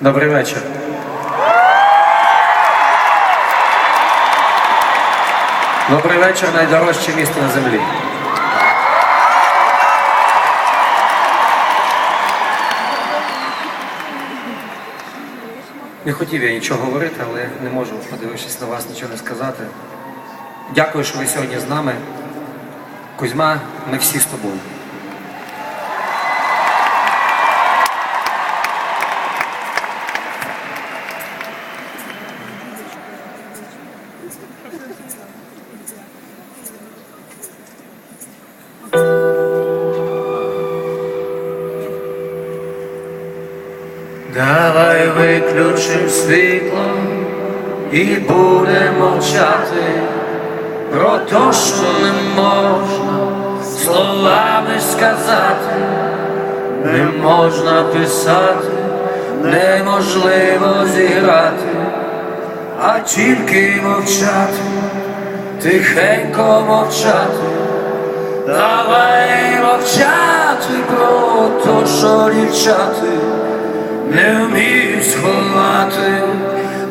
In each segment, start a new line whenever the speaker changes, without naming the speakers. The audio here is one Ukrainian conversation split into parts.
Добрий вечір. Добрий вечір, найдорожче місто на землі. Не хотів я нічого говорити, але не можу, подивившись на вас, нічого не сказати. Дякую, що ви сьогодні з нами. Кузьма, ми всі з тобою. Давай виключим світло і будемо мовчати про те, що не можна словами сказати, не можна писати, неможливо зіграти, а тільки мовчати, тихенько мовчати. Давай мовчати про те, що дівчати не вмію сховати,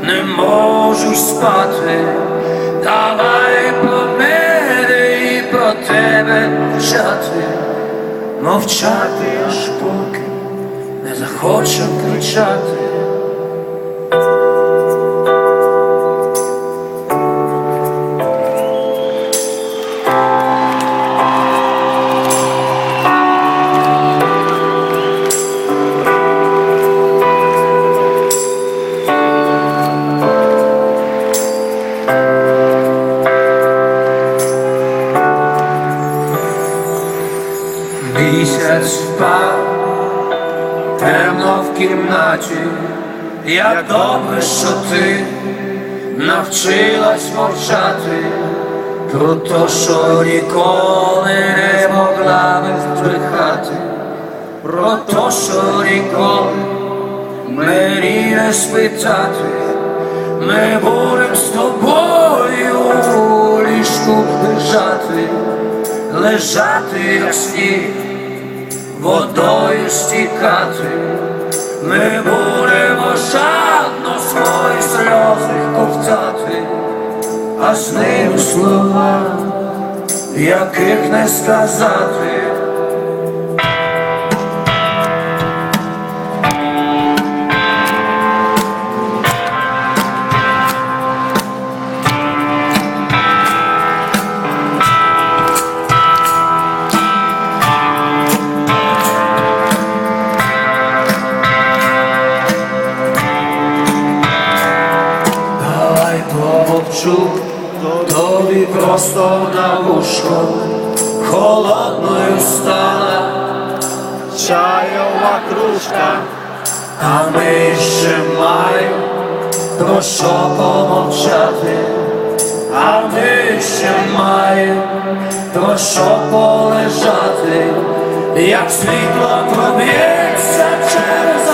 не можу спати. Давай про мене і про тебе мовчати, мовчати аж поки не захочу кричати. Місяць впав, в кімнаті, як добре, що ти навчилась мовчати. Про те, що ніколи не могла би збрехати, про те, що ніколи мені не спитати, ми будем з тобою лежати лежати, як сніг, водою стікати, ми будемо жадно свої сльози ковтати, а з ними слова, яких не сказати. Тобі просто на вушко холодною стала,
Чайова кружка,
а ми ще маємо про що помовчати, а ми ще маємо про що полежати, як світло проб'ється через